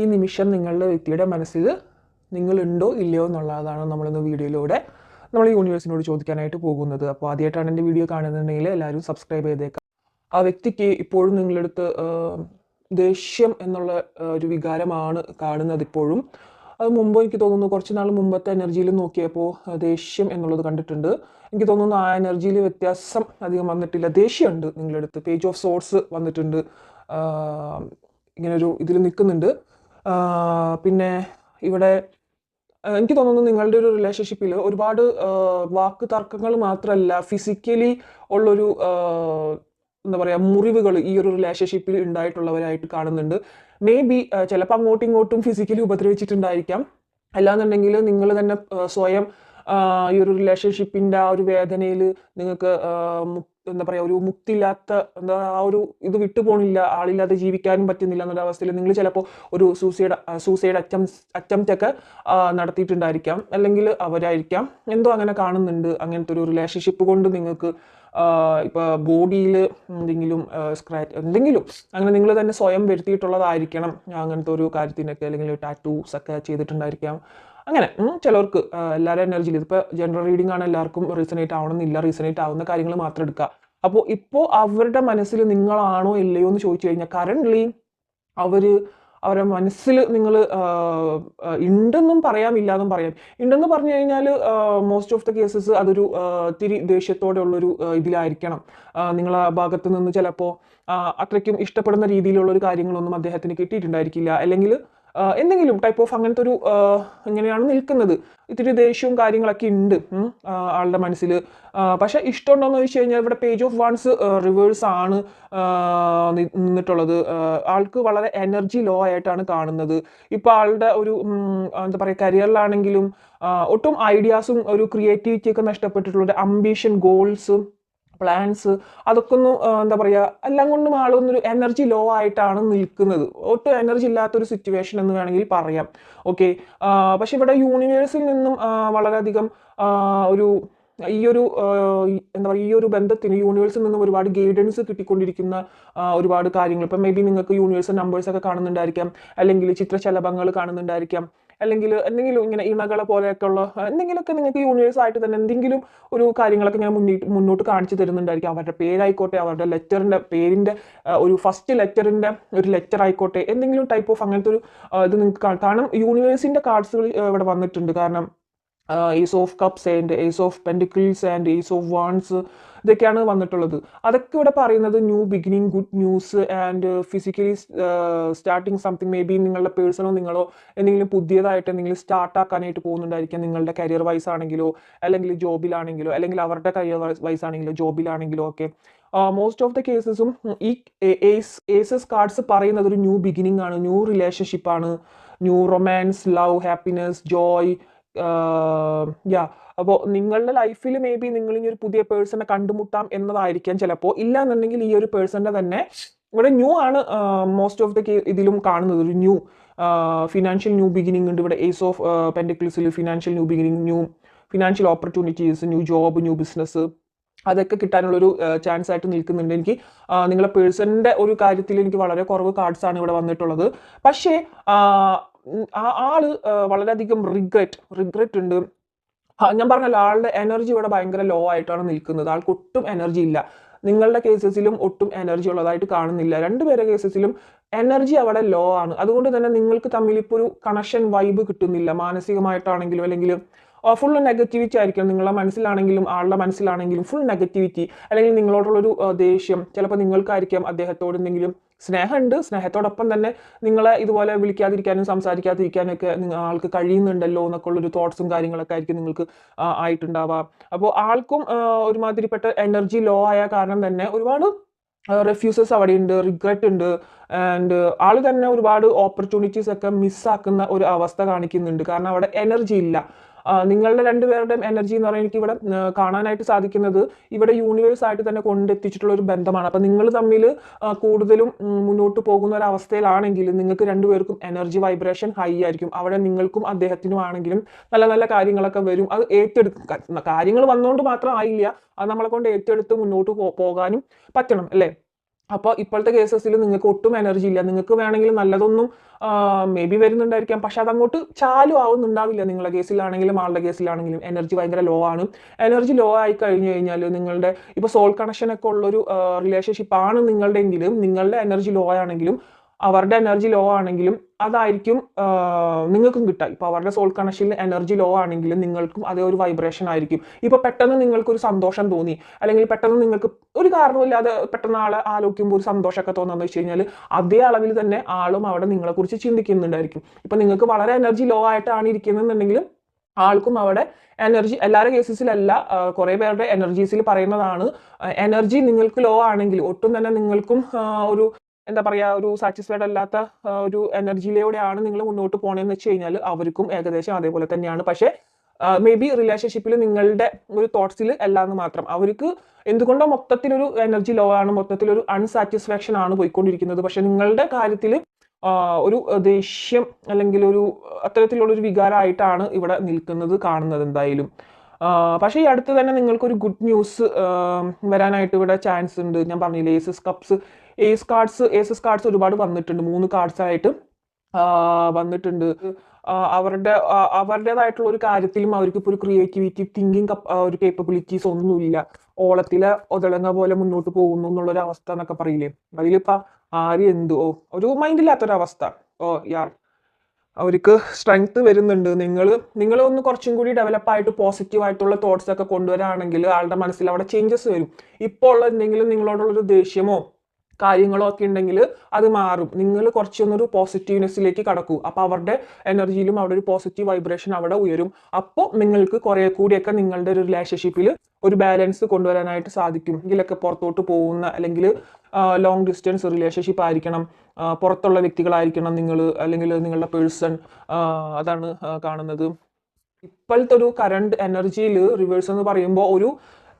ഈ നിമിഷം നിങ്ങളുടെ വ്യക്തിയുടെ മനസ്സിൽ നിങ്ങളുണ്ടോ ഇല്ലയോ എന്നുള്ളതാണ് നമ്മളിന്ന് വീഡിയോയിലൂടെ നമ്മൾ യൂണിവേഴ്സിനോട് ചോദിക്കാനായിട്ട് പോകുന്നത്. അപ്പോൾ ആദ്യമായിട്ടാണ് എന്റെ വീഡിയോ കാണുന്നുണ്ടെങ്കിൽ എല്ലാവരും സബ്സ്ക്രൈബ് ചെയ്തേക്കാം. ആ വ്യക്തിക്ക് ഇപ്പോഴും നിങ്ങളടുത്ത് ദേഷ്യം എന്നുള്ള ഒരു വികാരമാണ് കാണുന്നത് ഇപ്പോഴും. അത് മുമ്പ് എനിക്ക് തോന്നുന്നു കുറച്ച് നാൾ മുമ്പത്തെ എനർജിയിൽ നോക്കിയപ്പോൾ ദേഷ്യം എന്നുള്ളത് കണ്ടിട്ടുണ്ട്. എനിക്ക് തോന്നുന്നു ആ എനർജിയിൽ വ്യത്യാസം അധികം വന്നിട്ടില്ല. ദേഷ്യമുണ്ട് നിങ്ങളടുത്ത്. പേജ് ഓഫ് സോഴ്സ് വന്നിട്ടുണ്ട്. ഇങ്ങനൊരു ഇതിൽ നിൽക്കുന്നുണ്ട്. പിന്നെ ഇവിടെ എനിക്ക് തോന്നുന്നു നിങ്ങളുടെ ഒരു റിലേഷൻഷിപ്പിൽ ഒരുപാട് വാക്ക് തർക്കങ്ങൾ മാത്രമല്ല ഫിസിക്കലി ഉള്ളൊരു എന്താ പറയുക മുറിവുകൾ ഈ ഒരു റിലേഷൻഷിപ്പിൽ ഉണ്ടായിട്ടുള്ളവരായിട്ട് കാണുന്നുണ്ട്. മേ ബി ചിലപ്പോൾ അങ്ങോട്ടും ഇങ്ങോട്ടും ഫിസിക്കലി ഉപദ്രവിച്ചിട്ടുണ്ടായിരിക്കാം. അല്ലാന്നുണ്ടെങ്കിൽ നിങ്ങൾ തന്നെ സ്വയം ഈ ഒരു റിലേഷൻഷിപ്പിന്റെ ആ ഒരു വേദനയിൽ നിങ്ങൾക്ക് എന്താ പറയുക ഒരു മുക്തിയില്ലാത്ത എന്താ ആ ഒരു ഇത് വിട്ടുപോണില്ല ആളില്ലാതെ ജീവിക്കാനും പറ്റുന്നില്ല എന്നൊരു അവസ്ഥയിൽ നിങ്ങൾ ചിലപ്പോൾ ഒരു സൂസൈഡ് സൂസൈഡ് അറ്റം അറ്റംപ്റ്റ് ഒക്കെ നടത്തിയിട്ടുണ്ടായിരിക്കാം. അല്ലെങ്കിൽ അവരായിരിക്കാം. എന്തോ അങ്ങനെ കാണുന്നുണ്ട്. അങ്ങനത്തെ ഒരു റിലേഷൻഷിപ്പ് കൊണ്ട് നിങ്ങൾക്ക് ഇപ്പോൾ ബോഡിയിൽ എന്തെങ്കിലും സ്ക്രാച്ച് എന്തെങ്കിലും അങ്ങനെ നിങ്ങൾ തന്നെ സ്വയം വരുത്തിയിട്ടുള്ളതായിരിക്കണം. അങ്ങനത്തെ ഒരു കാര്യത്തിനൊക്കെ അല്ലെങ്കിൽ ടാറ്റൂസ് ഒക്കെ ചെയ്തിട്ടുണ്ടായിരിക്കാം. അങ്ങനെ ചിലവർക്ക് എല്ലാവരും എനർജിയിൽ ഇതിപ്പോൾ ജനറൽ റീഡിംഗ് ആണ് എല്ലാവർക്കും റീസണേറ്റ് ആവണമെന്നില്ല. റീസണേറ്റ് ആവുന്ന കാര്യങ്ങൾ മാത്രം എടുക്കുക അപ്പോൾ ഇപ്പോൾ അവരുടെ മനസ്സിൽ നിങ്ങളാണോ ഇല്ലയോ എന്ന് ചോദിച്ചു കഴിഞ്ഞാൽ കറന്റ്ലി അവർ അവരുടെ മനസ്സിൽ നിങ്ങൾ ഉണ്ടെന്നും പറയാം ഇല്ലാന്നും പറയാം. ഉണ്ടെന്ന് പറഞ്ഞു കഴിഞ്ഞാൽ മോസ്റ്റ് ഓഫ് ദ കേസസ് അതൊരു തിരി ദേഷ്യത്തോടെയുള്ളൊരു ഇതിലായിരിക്കണം. നിങ്ങളെ ഭാഗത്ത് നിന്ന് ചിലപ്പോൾ അത്രയ്ക്കും ഇഷ്ടപ്പെടുന്ന രീതിയിലുള്ള ഒരു കാര്യങ്ങളൊന്നും അദ്ദേഹത്തിന് കിട്ടിയിട്ടുണ്ടായിരിക്കില്ല. അല്ലെങ്കിൽ എന്തെങ്കിലും ടൈപ്പ് ഓഫ് അങ്ങനത്തെ ഒരു ഇങ്ങനെയാണ് നിൽക്കുന്നത്. ഇത്തിരി ദേഷ്യവും കാര്യങ്ങളൊക്കെ ഉണ്ട് ആളുടെ മനസ്സിൽ. പക്ഷേ ഇഷ്ടമുണ്ടോയെന്ന് ചോദിച്ചു കഴിഞ്ഞാൽ ഇവിടെ പേജ് ഓഫ് വൺസ് റിവേഴ്സ് ആണ് നിന്നിട്ടുള്ളത്. ആൾക്ക് വളരെ എനർജി ലോ ആയിട്ടാണ് കാണുന്നത്. ഇപ്പോൾ ആളുടെ ഒരു എന്താ പറയുക കരിയറിലാണെങ്കിലും ഒട്ടും ഐഡിയാസും ഒരു ക്രിയേറ്റിവിറ്റിയൊക്കെ നഷ്ടപ്പെട്ടിട്ടുള്ള ഒരു അംബിഷൻ ഗോൾസ് പ്ലാൻസ് അതൊക്കെ ഒന്ന് എന്താ പറയുക എല്ലാം കൊണ്ടും ആളൊന്നൊരു എനർജി ലോ ആയിട്ടാണ് നിൽക്കുന്നത്. ഒട്ടും എനർജി ഇല്ലാത്തൊരു സിറ്റുവേഷൻ എന്ന് വേണമെങ്കിൽ പറയാം. ഓക്കെ പക്ഷെ ഇവിടെ യൂണിവേഴ്സിൽ നിന്നും വളരെയധികം ഒരു ഈ ഒരു എന്താ പറയുക ഈ ഒരു ബന്ധത്തിന് യൂണിവേഴ്സിൽ നിന്നും ഒരുപാട് ഗൈഡൻസ് കിട്ടിക്കൊണ്ടിരിക്കുന്ന ഒരുപാട് കാര്യങ്ങൾ. ഇപ്പം മേ ബി നിങ്ങൾക്ക് യൂണിവേഴ്സ് നമ്പേഴ്സ് ഒക്കെ കാണുന്നുണ്ടായിരിക്കാം. അല്ലെങ്കിൽ ചിത്രശലഭങ്ങൾ കാണുന്നുണ്ടായിരിക്കാം. അല്ലെങ്കിൽ എന്തെങ്കിലും ഇങ്ങനെ ഇണകളെ പോലെയൊക്കെ ഉള്ള എന്തെങ്കിലുമൊക്കെ നിങ്ങൾക്ക് യൂണിവേഴ്സ് ആയിട്ട് തന്നെ എന്തെങ്കിലും ഒരു കാര്യങ്ങളൊക്കെ ഇങ്ങനെ മുന്നിട്ട് മുന്നോട്ട് കാണിച്ചു തരുന്നുണ്ടായിരിക്കും. അവരുടെ പേരായിക്കോട്ടെ അവരുടെ ലെറ്ററിന്റെ പേരിന്റെ ഒരു ഫസ്റ്റ് ലെറ്ററിന്റെ ഒരു ലെറ്റർ ആയിക്കോട്ടെ എന്തെങ്കിലും ടൈപ്പ് ഓഫ് അങ്ങനത്തെ ഒരു ഇത് നിങ്ങൾക്ക് കാരണം യൂണിവേഴ്സിന്റെ കാർഡ്സുകൾ ഇവിടെ വന്നിട്ടുണ്ട്. കാരണം ace of cups and ace of pentacles and ace of wands ഇതൊക്കെയാണ് വന്നിട്ടുള്ളത്. അതൊക്കെ ഇവിടെ പറയുന്നത് new beginning good news and physically starting something may be നിങ്ങളുടെ പേഴ്സണോ നിങ്ങളോ എന്തെങ്കിലും പുതിയതായിട്ട് എന്തെങ്കിലും സ്റ്റാർട്ട് ആക്കാനായിട്ട് പോകുന്നുണ്ടായിരിക്കാം നിങ്ങളുടെ കരിയർ വൈസ് ആണെങ്കിലോ അല്ലെങ്കിൽ ജോബിലാണെങ്കിലോ അല്ലെങ്കിൽ അവരുടെ കരിയർ വൈസ് ആണെങ്കിലോ ജോബിലാണെങ്കിലോ ഒക്കെ. മോസ്റ്റ് ഓഫ് ദ കേസസും ഈ ഏസസ് കാർഡ്സ് പറയുന്നത് ഒരു ന്യൂ ബിഗിനിങ് ആണ്. ന്യൂ റിലേഷൻഷിപ്പ് ആണ്. New romance love happiness joy യാ അപ്പോൾ നിങ്ങളുടെ ലൈഫിൽ മേ ബി നിങ്ങൾ ഇനി ഒരു പുതിയ പേഴ്സണെ കണ്ടുമുട്ടാം എന്നതായിരിക്കാം ചിലപ്പോൾ ഇല്ല എന്നുണ്ടെങ്കിൽ ഈ ഒരു പേഴ്സണിന്റെ തന്നെ ഇവിടെ ന്യൂ ആണ് മോസ്റ്റ് ഓഫ് ദ ഇതിലും കാണുന്നത്. ഒരു ന്യൂ ഫിനാൻഷ്യൽ ന്യൂ ബിഗിനിങ് ഉണ്ട്. ഇവിടെ ace of പെൻഡിക്കിൾസിൽ financial new beginning new financial opportunities new job new business അതൊക്കെ കിട്ടാനുള്ളൊരു ചാൻസ് ആയിട്ട് നിൽക്കുന്നുണ്ട്. എനിക്ക് നിങ്ങളെ പേഴ്സണിന്റെ ഒരു കാര്യത്തിൽ എനിക്ക് വളരെ കുറവ് കാർഡ്സാണ് ഇവിടെ വന്നിട്ടുള്ളത്. പക്ഷേ ആ, ആൾ വളരെയധികം റിഗ്രറ്റ് റിഗ്രറ്റ് ഉണ്ട്. ഞാൻ പറഞ്ഞല്ലോ ആളുടെ എനർജി ഇവിടെ ഭയങ്കര ലോ ആയിട്ടാണ് നിൽക്കുന്നത്. ആൾക്ക് ഒട്ടും എനർജി ഇല്ല. നിങ്ങളുടെ കേസസിലും ഒട്ടും എനർജി ഉള്ളതായിട്ട് കാണുന്നില്ല. രണ്ടുപേരുടെ കേസസിലും എനർജി അവിടെ ലോ ആണ്. അതുകൊണ്ട് തന്നെ നിങ്ങൾക്ക് തമ്മിൽ ഇപ്പോൾ ഒരു കണക്ഷൻ വൈബ് കിട്ടുന്നില്ല. മാനസികമായിട്ടാണെങ്കിലും അല്ലെങ്കിൽ ഫുൾ നെഗറ്റിവിറ്റി ആയിരിക്കും നിങ്ങളുടെ മനസ്സിലാണെങ്കിലും ആളുടെ മനസ്സിലാണെങ്കിലും ഫുൾ നെഗറ്റിവിറ്റി അല്ലെങ്കിൽ നിങ്ങളോടുള്ളൊരു ദേഷ്യം ചിലപ്പോൾ നിങ്ങൾക്കായിരിക്കാം അദ്ദേഹത്തോട് എന്തെങ്കിലും സ്നേഹമുണ്ട്. സ്നേഹത്തോടൊപ്പം തന്നെ നിങ്ങളെ ഇതുപോലെ വിളിക്കാതിരിക്കാനും സംസാരിക്കാതിരിക്കാനും ഒക്കെ ആൾക്ക് കഴിയുന്നുണ്ടല്ലോ എന്നൊക്കെ ഉള്ളൊരു തോട്ട്സും കാര്യങ്ങളൊക്കെ ആയിരിക്കും നിങ്ങൾക്ക് ആയിട്ടുണ്ടാവാം. അപ്പോൾ ആൾക്കും ഒരുമാതിരിപ്പെട്ട എനർജി ലോ ആയ കാരണം തന്നെ ഒരുപാട് റെഫ്യൂസസ് അവിടെ ഉണ്ട് റിഗ്രറ്റ് ഉണ്ട്. ആൻഡ് ആൾ തന്നെ ഒരുപാട് ഓപ്പർച്യൂണിറ്റീസ് ഒക്കെ മിസ്സാക്കുന്ന ഒരു അവസ്ഥ കാണിക്കുന്നുണ്ട്. കാരണം അവിടെ എനർജി ഇല്ല. നിങ്ങളുടെ രണ്ടുപേരുടെയും എനർജി എന്ന് പറയുന്നത് എനിക്ക് ഇവിടെ കാണാനായിട്ട് സാധിക്കുന്നത് ഇവിടെ യൂണിവേഴ്സ് ആയിട്ട് തന്നെ കൊണ്ടെത്തിച്ചിട്ടുള്ള ഒരു ബന്ധമാണ്. അപ്പം നിങ്ങൾ തമ്മിൽ കൂടുതലും മുന്നോട്ട് പോകുന്ന ഒരു അവസ്ഥയിലാണെങ്കിൽ നിങ്ങൾക്ക് രണ്ടുപേർക്കും എനർജി വൈബ്രേഷൻ ഹൈ ആയിരിക്കും. അവിടെ നിങ്ങൾക്കും അദ്ദേഹത്തിനും ആണെങ്കിലും നല്ല നല്ല കാര്യങ്ങളൊക്കെ വരും. അത് ഏറ്റെടുക്കും. കാര്യങ്ങൾ വന്നുകൊണ്ട് മാത്രം ആയില്ല. അത് നമ്മളെ കൊണ്ട് ഏറ്റെടുത്ത് മുന്നോട്ട് പോകാനും പറ്റണം അല്ലേ? അപ്പോൾ ഇപ്പോഴത്തെ കേസസിൽ നിങ്ങൾക്ക് ഒട്ടും എനർജി ഇല്ല. നിങ്ങൾക്ക് വേണമെങ്കിൽ നല്ലതൊന്നും മേ ബി വരുന്നുണ്ടായിരിക്കാം. പക്ഷെ അതങ്ങോട്ട് ചാലു ആവുന്നുണ്ടാവില്ല നിങ്ങളുടെ കേസിലാണെങ്കിലും ആളുടെ കേസിലാണെങ്കിലും. എനർജി ഭയങ്കര ലോ ആണ്. എനർജി ലോ ആയി കഴിഞ്ഞു കഴിഞ്ഞാൽ നിങ്ങളുടെ ഇപ്പോൾ സോൾ കണക്ഷൻ ഒക്കെ ഉള്ളൊരു റിലേഷൻഷിപ്പ് ആണ് നിങ്ങളുടെ എങ്കിലും നിങ്ങളുടെ എനർജി ലോ ആണെങ്കിലും അവരുടെ എനർജി ലോ ആണെങ്കിലും അതായിരിക്കും നിങ്ങൾക്കും കിട്ടുക. ഇപ്പോൾ അവരുടെ സോൾ കണക്ഷനിൽ എനർജി ലോ ആണെങ്കിലും നിങ്ങൾക്കും അതേ ഒരു വൈബ്രേഷൻ ആയിരിക്കും. ഇപ്പോൾ പെട്ടെന്ന് നിങ്ങൾക്ക് ഒരു സന്തോഷം തോന്നി അല്ലെങ്കിൽ പെട്ടെന്ന് നിങ്ങൾക്ക് ഒരു കാരണമില്ലാതെ പെട്ടെന്ന് ആളെ ആലോചിക്കുമ്പോൾ ഒരു സന്തോഷമൊക്കെ തോന്നുന്നത് വെച്ച് കഴിഞ്ഞാൽ അതേ അളവിൽ തന്നെ ആളും അവിടെ നിങ്ങളെക്കുറിച്ച് ചിന്തിക്കുന്നുണ്ടായിരിക്കും. ഇപ്പോൾ നിങ്ങൾക്ക് വളരെ എനർജി ലോ ആയിട്ടാണ് ഇരിക്കുന്നതെന്നുണ്ടെങ്കിലും ആൾക്കും അവിടെ എനർജി എല്ലാവരുടെ കേസസിലല്ല കുറേ പേരുടെ എനർജീസിൽ പറയുന്നതാണ് എനർജി നിങ്ങൾക്ക് ലോ ആണെങ്കിൽ ഒട്ടും തന്നെ നിങ്ങൾക്കും ഒരു എന്താ പറയുക ഒരു സാറ്റിസ്ഫൈഡ് അല്ലാത്ത ഒരു എനർജിയിലൂടെയാണ് നിങ്ങൾ മുന്നോട്ട് പോകണമെന്ന് വെച്ച് കഴിഞ്ഞാൽ അവർക്കും ഏകദേശം അതേപോലെ തന്നെയാണ്. പക്ഷേ മേ ബി റിലേഷൻഷിപ്പിൽ നിങ്ങളുടെ ഒരു തോട്ട്സിൽ അല്ലാന്ന് മാത്രം. അവർക്ക് എന്തുകൊണ്ടോ മൊത്തത്തിലൊരു എനർജി ലോ ആണ് മൊത്തത്തിലൊരു അൺസാറ്റിസ്ഫാക്ഷൻ ആണ് പോയിക്കൊണ്ടിരിക്കുന്നത്. പക്ഷെ നിങ്ങളുടെ കാര്യത്തിൽ ഒരു ദേഷ്യം അല്ലെങ്കിൽ ഒരു അത്തരത്തിലുള്ളൊരു വികാരമായിട്ടാണ് ഇവിടെ നിൽക്കുന്നത് കാണുന്നത് എന്തായാലും. പക്ഷേ ഈ അടുത്ത് തന്നെ നിങ്ങൾക്കൊരു ഗുഡ് ന്യൂസ് വരാനായിട്ട് ഇവിടെ ചാൻസ് ഉണ്ട്. ഞാൻ പറഞ്ഞില്ലേ aces cups ace cards aces cards ഒരുപാട് വന്നിട്ടുണ്ട്. മൂന്ന് കാർഡ്സ് ആയിട്ട് വന്നിട്ടുണ്ട്. അവരുടെ അവരുടേതായിട്ടുള്ള ഒരു കാര്യത്തിലും അവർക്ക് ഇപ്പോൾ ഒരു ക്രിയേറ്റിവിറ്റി തിങ്കിങ് ഒരു കേപ്പബിലിറ്റീസ് ഒന്നുമില്ല. ഓളത്തിലെ ഒതളങ്ങ പോലെ മുന്നോട്ട് പോകുന്നു എന്നുള്ളൊരു അവസ്ഥ എന്നൊക്കെ പറയില്ലേ? അതിലിപ്പോൾ ആര് എന്തോ ഒരു മൈൻഡ് മൈൻഡില്ലാത്തൊരവസ്ഥ ഓ യാർ അവർക്ക് സ്ട്രെങ്ത് വരുന്നുണ്ട്. നിങ്ങൾ നിങ്ങൾ ഒന്ന് കുറച്ചും കൂടി ഡെവലപ്പ് ആയിട്ട് പോസിറ്റീവ് ആയിട്ടുള്ള തോട്ട്സ് ഒക്കെ കൊണ്ടുവരാണെങ്കിൽ ആളുടെ മനസ്സിൽ അവിടെ ചേഞ്ചസ് വരും. ഇപ്പോൾ ഉള്ള എന്തെങ്കിലും നിങ്ങളോടുള്ളൊരു ദേഷ്യമോ കാര്യങ്ങളോ ഒക്കെ ഉണ്ടെങ്കിൽ അത് മാറും. നിങ്ങൾ കുറച്ചൊന്നൊരു പോസിറ്റീവ്നെസ്സിലേക്ക് കടക്കൂ. അപ്പോൾ അവരുടെ എനർജിയിലും അവിടെ ഒരു പോസിറ്റീവ് വൈബ്രേഷൻ അവിടെ ഉയരും. അപ്പോൾ നിങ്ങൾക്ക് കുറേ കൂടിയൊക്കെ നിങ്ങളുടെ ഒരു റിലേഷൻഷിപ്പിൽ ഒരു ബാലൻസ് കൊണ്ടുവരാനായിട്ട് സാധിക്കും. ഇതിലൊക്കെ പുറത്തോട്ട് പോകുന്ന അല്ലെങ്കിൽ ലോങ് ഡിസ്റ്റൻസ് റിലേഷൻഷിപ്പ് ആയിരിക്കണം. പുറത്തുള്ള വ്യക്തികളായിരിക്കണം നിങ്ങൾ അല്ലെങ്കിൽ നിങ്ങളുടെ പേഴ്സൺ അതാണ് കാണുന്നത്. ഇപ്പോഴത്തെ ഒരു കറണ്ട് എനർജിയിൽ റിവേഴ്സ് എന്ന് പറയുമ്പോൾ ഒരു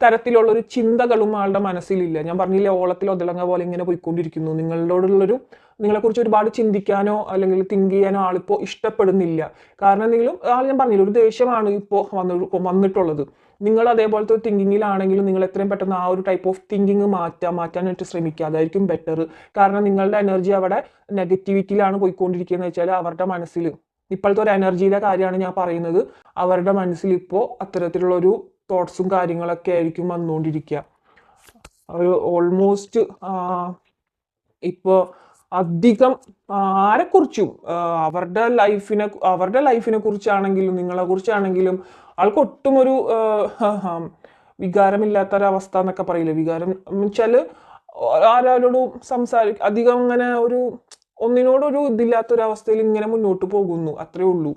തരത്തിലുള്ള ഒരു ചിന്തകളും ആളുടെ മനസ്സിലില്ല. ഞാൻ പറഞ്ഞില്ലേ ഓളത്തിൽ ഒതളങ്ങ പോലെ ഇങ്ങനെ പോയിക്കൊണ്ടിരിക്കുന്നു. നിങ്ങളോടുള്ളൊരു നിങ്ങളെക്കുറിച്ച് ഒരുപാട് ചിന്തിക്കാനോ അല്ലെങ്കിൽ തിങ്ക് ചെയ്യാനോ ആളിപ്പോൾ ഇഷ്ടപ്പെടുന്നില്ല. കാരണം എന്തെങ്കിലും ആൾ ഞാൻ പറഞ്ഞില്ല ഒരു ദേഷ്യമാണ് ഇപ്പോൾ വന്ന വന്നിട്ടുള്ളത്. നിങ്ങൾ അതേപോലത്തെ ഒരു തിങ്കിങ്ങിലാണെങ്കിലും നിങ്ങൾ എത്രയും പെട്ടെന്ന് ആ ഒരു ടൈപ്പ് ഓഫ് തിങ്കിങ് മാറ്റാൻ മാറ്റാനായിട്ട് ശ്രമിക്കുക അതായിരിക്കും ബെറ്റർ കാരണം നിങ്ങളുടെ എനർജി അവിടെ നെഗറ്റിവിറ്റിയിലാണ് പോയിക്കൊണ്ടിരിക്കുന്നത് വെച്ചാൽ അവരുടെ മനസ്സിൽ ഇപ്പോഴത്തെ ഒരു എനർജിയിലെ കാര്യമാണ് ഞാൻ പറയുന്നത്. അവരുടെ മനസ്സിൽ ഇപ്പോൾ അത്തരത്തിലുള്ള ഒരു തോട്ട്സും കാര്യങ്ങളൊക്കെ ആയിരിക്കും വന്നുകൊണ്ടിരിക്കുക ഒരു ഓൾമോസ്റ്റ് ഇപ്പോൾ അധികം ആരെക്കുറിച്ചും അവരുടെ ലൈഫിനെ അവരുടെ ലൈഫിനെ കുറിച്ചാണെങ്കിലും നിങ്ങളെ കുറിച്ചാണെങ്കിലും ആൾക്ക് ഒട്ടും ഒരു വികാരമില്ലാത്തൊരവസ്ഥ എന്നൊക്കെ പറയില്ല? വികാരം വെച്ചാൽ ആരാരോടും സംസാരി അധികം അങ്ങനെ ഒരു ഒന്നിനോടൊരു ഇതില്ലാത്തൊരവസ്ഥയിൽ ഇങ്ങനെ മുന്നോട്ട് പോകുന്നു. അത്രേ ഉള്ളൂ.